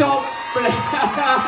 จบไปแล้ว